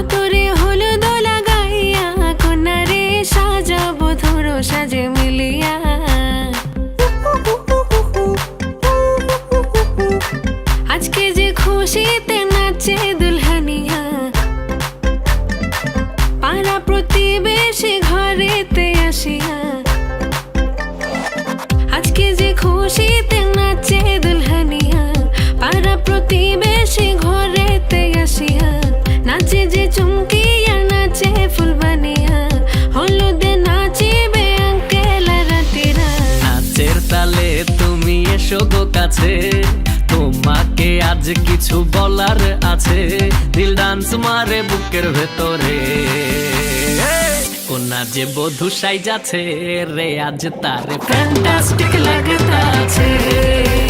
আতরে হলো দোলা গাইয়া কন্যারে সাজাবো, ধরো সাজে মিলিয়া। আজকে যে খুশিতে নাচে দুলহানিয়া, পাড়া প্রতিবেশী ঘরেতে আসিয়া। আজকে যে খুশিতে যে চুমকিয়া নাচে ফুলবানিয়া হলুদে নাচিবে আঙ্কেল তালে তুমি এসো গো কাছে, তোমাকে আজ কিছু বলার আছে। দিল ডান্স মারে বুকের ভেতরে। কোনা যে বধু সাই যাচ্ছে রে, আজ তারে ফ্যান্টাস্টিক লাগতাছে। কোনা